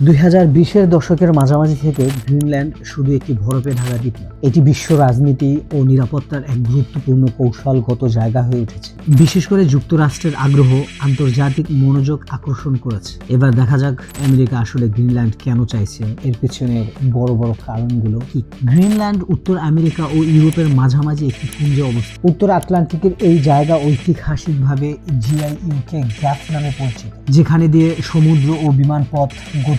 দুই হাজার বিশের দশকের মাঝামাঝি থেকে গ্রিনল্যান্ড শুধু একটি বরফে ঢাকা দ্বীপ নয়, এটি বিশ্ব রাজনীতি ও নিরাপত্তার এক গুরুত্বপূর্ণ কৌশলগত জায়গা হয়ে উঠেছে। বিশেষ করে যুক্তরাষ্ট্রের আগ্রহ আন্তর্জাতিক মনোযোগ আকর্ষণ করেছে। এবার দেখা যাক আমেরিকা আসলে গ্রিনল্যান্ড কেন চাইছে। এর পেছনের বড় বড় কারণগুলো কি? গ্রিনল্যান্ড, উত্তর আমেরিকা ও ইউরোপের মাঝামাঝি একটি পুঞ্জে অবস্থিত। উত্তর আটলান্টিকের এই জায়গা ঐতিহাসিকভাবে জিআইইউকে গ্যাপ নামে পরিচিত, যেখানে দিয়ে সমুদ্র ও বিমান পথ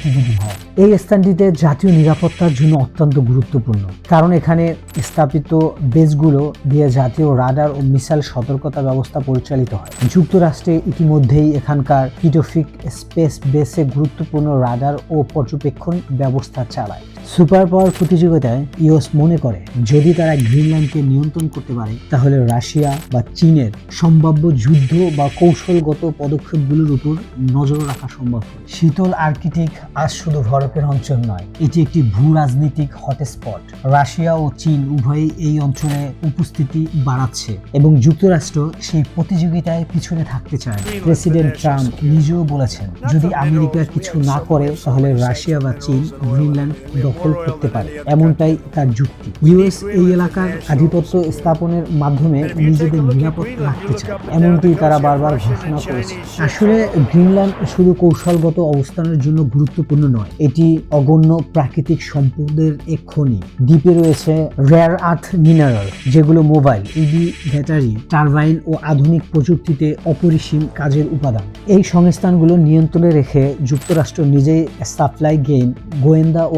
গতিবিধি হয় এই স্থানটিতে জাতীয় নিরাপত্তার জন্য অত্যন্ত গুরুত্বপূর্ণ, কারণ এখানে স্থাপিত বেসগুলো দিয়ে জাতীয় রাডার ও মিসাইল সতর্কতা ব্যবস্থা পরিচালিত হয়। যুক্তরাষ্ট্রে ইতিমধ্যেই এখানকার কিটোফিক স্পেস বেসে গুরুত্বপূর্ণ রাডার ও পর্যবেক্ষণ ব্যবস্থা চালায়। সুপার পাওয়ার প্রতিযোগিতায় ইউএস মনে করে, যদি তারা গ্রিনল্যান্ডকে নিয়ন্ত্রণ করতে পারে, তাহলে রাশিয়া বা চীনের সম্ভাব্য যুদ্ধ বা কৌশলগত পদক্ষেপগুলোর উপর নজর রাখা সম্ভব শীতল আর্কিটিক আজ শুধু বরফের অঞ্চল নয়, এটি একটি ভূ রাজনৈতিক হটস্পট। রাশিয়া ও চীন উভয়ই এই অঞ্চলে উপস্থিতি বাড়াচ্ছে এবং যুক্তরাষ্ট্র সেই প্রতিযোগিতায় পিছনে থাকতে চায় প্রেসিডেন্ট ট্রাম্প নিজেও বলেছেন, যদি আমেরিকা কিছু না করে, তাহলে রাশিয়া বা চীন গ্রিনল্যান্ড দখল করতে পারে, এমনটাই তার যুক্তি। ইউএস এই এলাকার আধিপত্য স্থাপনের মাধ্যমে নিজেদের নিরাপদ রাখতে চায়, এমনটি তারা বারবার ঘোষণা করেছে। আসলে গ্রিনল্যান্ড শুধু কৌশলগত অবস্থানের জন্য গুরুত্বপূর্ণ নয়, এটি অগণ্য প্রাকৃতিক সম্পদের এক খনি। দ্বীপে রয়েছে রেয়ার আর্থ মিনারেল যেগুলো মোবাইল ইভি ব্যাটারি, টারবাইন ও আধুনিক প্রযুক্তিতে অপরিসীম কাজের উপাদান। এই সংস্থানগুলো নিয়ন্ত্রণে রেখে যুক্তরাষ্ট্র নিজেই সাপ্লাই গেইন গোয়েন্দা ও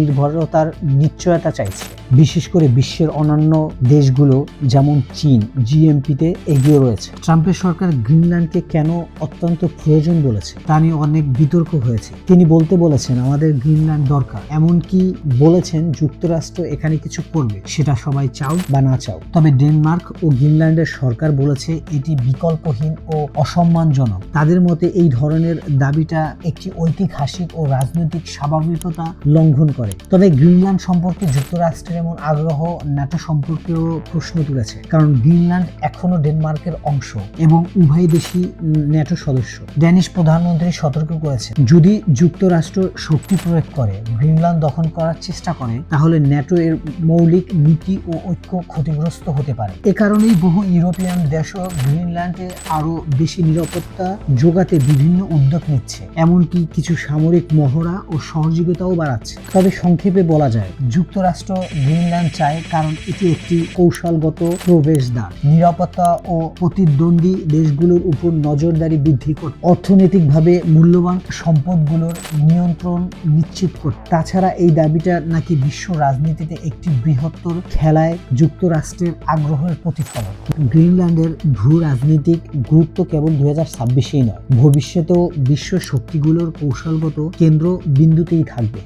আত্মনির্ভরতার নিশ্চয়তা চাইছে। বিশেষ করে বিশ্বের অন্যান্য দেশগুলো, যেমন চীন জিএমপিতে এগিয়ে রয়েছে। ট্রাম্পের সরকার গ্রিনল্যান্ডকে কেন অত্যন্ত প্রয়োজন বলেছে, তা নিয়ে অনেক বিতর্ক হয়েছে। তিনি বলতে বলেছেন, আমাদের গ্রিনল্যান্ড দরকার। এমনকি বলেছেন, যুক্তরাষ্ট্র এখানে কিছু করবে, সেটা সবাই চাও বা না চাও। তবে ডেনমার্ক ও গ্রিনল্যান্ডের সরকার বলেছে, এটি বিকল্পহীন ও অসম্মানজনক। তাদের মতে, এই ধরনের দাবিটা একটি ঐতিহাসিক ও রাজনৈতিক স্বাভাবিকতা লঙ্ঘন করে। তবে গ্রিনল্যান্ড সম্পর্কে যুক্তরাষ্ট্রের এমন আগ্রহ ন্যাটো সম্পর্কেও প্রশ্ন তুলেছে। কারণ গ্রিনল্যান্ড এখনও ডেনমার্কের অংশ এবং উভয় দেশই ন্যাটো সদস্য। ড্যানিশ প্রধানমন্ত্রী সতর্ক করেছে যদি যুক্তরাষ্ট্র শক্তি প্রয়োগ করে, গ্রিনল্যান্ড দখল করার চেষ্টা করে, তাহলে ন্যাটো এর মৌলিক নীতি ও ঐক্য ক্ষতিগ্রস্ত হতে পারে। এ কারণেই বহু ইউরোপিয়ান দেশও গ্রিনল্যান্ডে আরও বেশি নিরাপত্তা যোগাতে বিভিন্ন উদ্যোগ নিচ্ছে। এমনকি কিছু সামরিক মহড়া ও সহযোগিতাও বাড়াচ্ছে। তবে সংক্ষেপে বলা যায়, যুক্তরাষ্ট্র গ্রিনল্যান্ড চায় কারণ এটি একটি কৌশলগত প্রবেশদ্বার। নিরাপত্তা ও প্রতিদ্বন্দ্বী দেশগুলোর উপর নজরদারি বৃদ্ধি করতে, অর্থনৈতিকভাবে মূল্যবান সম্পদগুলোর নিয়ন্ত্রণ নিশ্চিত করতে। তাছাড়া এই দাবিটা নাকি বিশ্ব রাজনীতিতে একটি বৃহত্তর খেলায় যুক্তরাষ্ট্রের আগ্রহের প্রতিফলন। গ্রিনল্যান্ডের ভূ রাজনৈতিক গুরুত্ব কেবল দুই হাজার ছাব্বিশেই নয়, ভবিষ্যতেও বিশ্ব শক্তিগুলোর কৌশলগত কেন্দ্র বিন্দুতেই থাকবে।